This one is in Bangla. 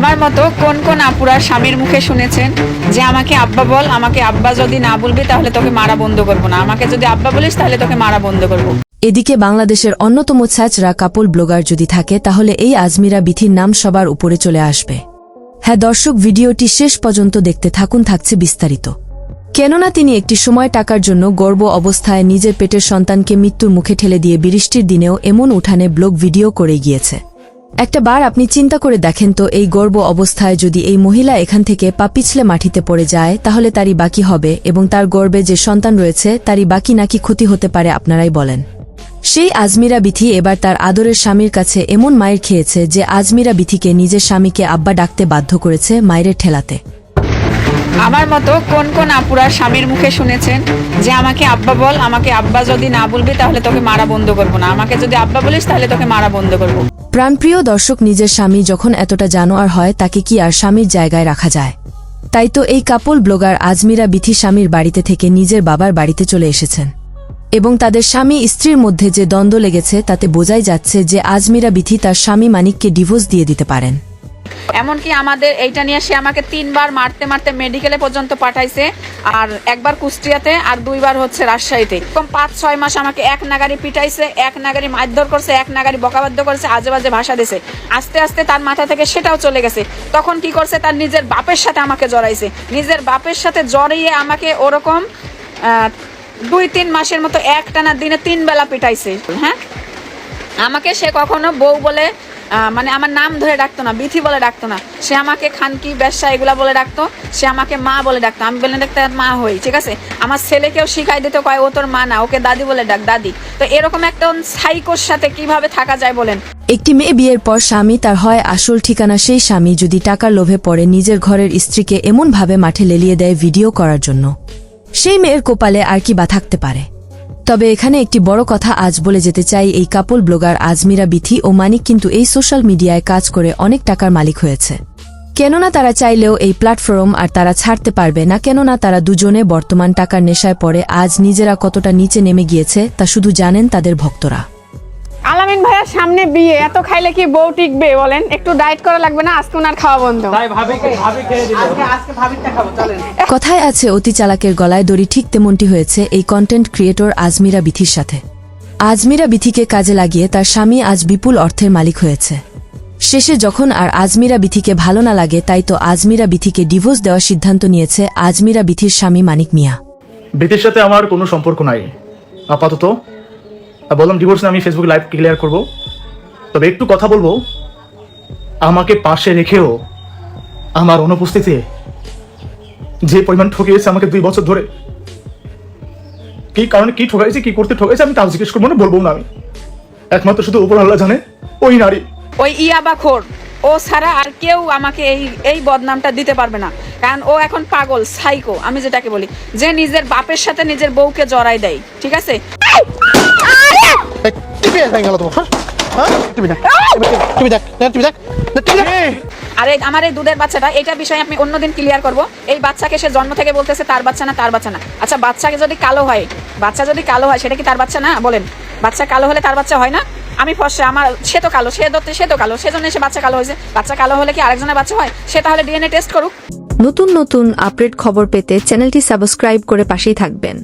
আমার মতো কোন কোন আপুরা স্বামীর মুখে শুনেছেন যে আমাকে আব্বা বল, আমাকে আব্বা যদি না বলবি তাহলে তোকে মারা বন্ধ করব না। আমাকে যদি আব্বা বলিস তাহলে তোকে মারা বন্ধ করব। এদিকে বাংলাদেশের অন্যতম ছ্যাচরা কাপল ব্লগার যদি থাকে, তাহলে এই আজমিরা বিথির নাম সবার উপরে চলে আসবে। হ্যাঁ দর্শক, ভিডিওটি শেষ পর্যন্ত দেখতে থাকুন, থাকছে বিস্তারিত। কেননা তিনি একটি সময় টাকার জন্য গর্ব অবস্থায় নিজের পেটের সন্তানকে মৃত্যুর মুখে ঠেলে দিয়ে বৃষ্টির দিনেও এমন উঠানে ব্লগ ভিডিও করে গিয়েছে। একটা বার আপনি চিন্তা করে দেখেন তো এই গর্ব অবস্থায় যদি এই মহিলা এখান থেকে পা পিছলে মাটিতে পড়ে যায়, তাহলে তারই বাকি হবে এবং তার গর্বে যে সন্তান রয়েছে, তারই বাকি নাকি ক্ষতি হতে পারে আপনারাই বলেন। সেই আজমিরা বিথি এবার তার আদরের স্বামীর কাছে এমন মায়ের খেয়েছে যে আজমিরা বিথিকে নিজের স্বামীকে আব্বা ডাকতে বাধ্য করেছে মায়ের ঠেলাতে। আমার মতো কোন কোন আপুরা স্বামীর মুখে শুনেছেন যে আমাকে আব্বা বল, আমাকে আব্বা যদি না বলবি তাহলে তোকে মারা বন্ধ করব না। আমাকে যদি আব্বা বলিস তাহলে তোকে মারা বন্ধ করব। প্রাণপ্রিয় দর্শক নিজের স্বামী যখন এতটা জানোয়ার হয়, তাকে কি আর স্বামীর জায়গায় রাখা যায়? তাই তো এই কাপল ব্লগার আজমিরা বিথি স্বামীর বাড়িতে থেকে নিজের বাবার বাড়িতে চলে এসেছেন। এবং তাদের স্বামী স্ত্রীর মধ্যে যে দ্বন্দ্ব লেগেছে, তাতে বোঝাই যাচ্ছে যে আজমিরা বিথি তার স্বামী মানিককে ডিভোর্স দিয়ে দিতে পারেন। এমনকি আমাদের এইটা নিয়ে সে আমাকে তিনবার মারতে মারতে মেডিকেলে পর্যন্ত পাঠাইছে, আর একবার কুষ্টিয়াতে আর দুইবার হচ্ছে রাজশাহীতে। এরকম পাঁচ, ছয় মাস আমাকে এক নাগারি পিটাইছে, এক নাগারি মারধর করছে, এক নাগারি বকাবাদ্য করেছে, আজে বাজে ভাষা দিছে আস্তে আস্তে তার মাথা থেকে সেটাও চলে গেছে। তখন কি করছে? তার নিজের বাপের সাথে আমাকে জড়াইছে। নিজের বাপের সাথে জড়িয়ে আমাকে ওরকম দুই, তিন মাসের মতো একটানা দিনে তিন বেলা পিটাইছে। হ্যাঁ? আমাকে সে কখনো বউ বলে মানে আমার নাম ধরে ডাকতো না, বিথি বলে ডাকতো না। সে আমাকে খানকি, ব্যবসা এগুলা বলে ডাকতো, সে আমাকে মা বলে ডাকতো। আমি বলে ডাকতে মা হই, ঠিক আছে? আমার ছেলেকেও শিখাই দিতে, কয়, ও তোর মা না, ওকে দাদি বলে ডাক, দাদি। তো এরকম একটা সাইকোর সাথে কীভাবে থাকা যায় বলেন? একটি মেয়ে বিয়ের পর স্বামী, তার হয় আসল ঠিকানা সেই স্বামী, যদি টাকার লোভে পড়ে, নিজের ঘরের স্ত্রীকে এমনভাবে মাঠে লেলিয়ে দেয় ভিডিও করার জন্য। সেই মেয়ের কোপালে আর কি বা থাকতে পারে? তবে এখানে একটি বড় কথা আজ বলে যেতে চাই, এই কাপল ব্লগার আজমিরা বিথি ও মানিক কিন্তু এই সোশ্যাল মিডিয়ায় কাজ করে অনেক টাকার মালিক হয়েছে। কেননা তারা চাইলেও এই প্ল্যাটফর্ম আর তারা ছাড়তে পারবে না, কেননা তারা দুজনে বর্তমান টাকার নেশায় পড়ে, আজ নিজেরা কতটা নিচে নেমে গিয়েছে তা শুধু জানেন তাদের ভক্তরা। আলামিন ভাইয়ার সামনে বিয়ে এত খাইলে কি বউ টিকবে বলেন? একটু ডায়েট করা লাগবে না আজকে ওনার খাওয়া বন্ধ। তাই ভাবি ভাবি খেয়ে দিল আজকে আজকে ভাবিটা খাব চলেন। কথায় আছে অতি চালাকের গলায় দড়ি ঠিক তেমনটি হয়েছে এই কন্টেন্ট ক্রিয়েটর আজমিরা বিথির সাথে। আজমিরা বিথিকে কাজে লাগিয়ে তার স্বামী আজ বিপুল অর্থের মালিক হয়েছে। শেষে যখন আর আজমিরা বিথিকে ভালো না লাগে তাই তো আজমিরা বিথিকে ডিভোর্স দেওয়ার সিদ্ধান্ত নিয়েছে আজমিরা বিথির স্বামী মানিক মিয়া। বিথির সাথে আমার কোনো সম্পর্ক নাই। আপাতত বললাম ডিভোর্স আমি ফেসবুক লাইভ ক্লিয়ার করব। তবে একটু কথা বলব। আমাকে পাশে রেখেও আমার অনুপস্থিতিতে যে পরিমাণ ঠকিয়েছে আমাকে দুই বছর ধরে, কি কারণে কি ঠকাইছে, কি করতে ঠকাইছে, আমি তাও জিজ্ঞেস করব না, বলব না আমি। একমাত্র শুধু উপর আল্লাহ জানে, ওই নারী। ওই ইয়াবাখোর, ও ছাড়া আর কেউ আমাকে এই এই বদনামটা দিতে পারবে না। কারণ ও এখন পাগল সাইকো আমি যেটাকে বলি। যে নিজের বাপের সাথে নিজের বউকে জড়াই দেয়, ঠিক আছে? ভেঙে গেল তোমার। হ্যাঁ? টিভি দেখ টিভি দেখ টিভি দেখ টিভি দেখ আর আমার এই দুধের বাচ্চাটা এটা বিষয়ে আমি অন্যদিন ক্লিয়ার করব। এই বাচ্চাকে সে জন্ম থেকে বলতেছে তার বাচ্চা না তার বাচ্চা না। আচ্ছা বাচ্চাকে যদি কালো হয় বাচ্চা যদি কালো হয় সেটা কি তার বাচ্চা না? বলেন। বাচ্চা কালো হলে তার বাচ্চা হয় না? আমি ফসে আমার সে তো কালো সে ধরতে সে তো কালো সেজন্য সে বাচ্চা কালো হয়েছে। বাচ্চা কালো হলে কি আরেকজনের বাচ্চা হয়? সে তাহলে ডিএনএ টেস্ট করুক। নতুন নতুন আপডেট খবর পেতে চ্যানেলটি সাবস্ক্রাইব করে পাশেই থাকবেন।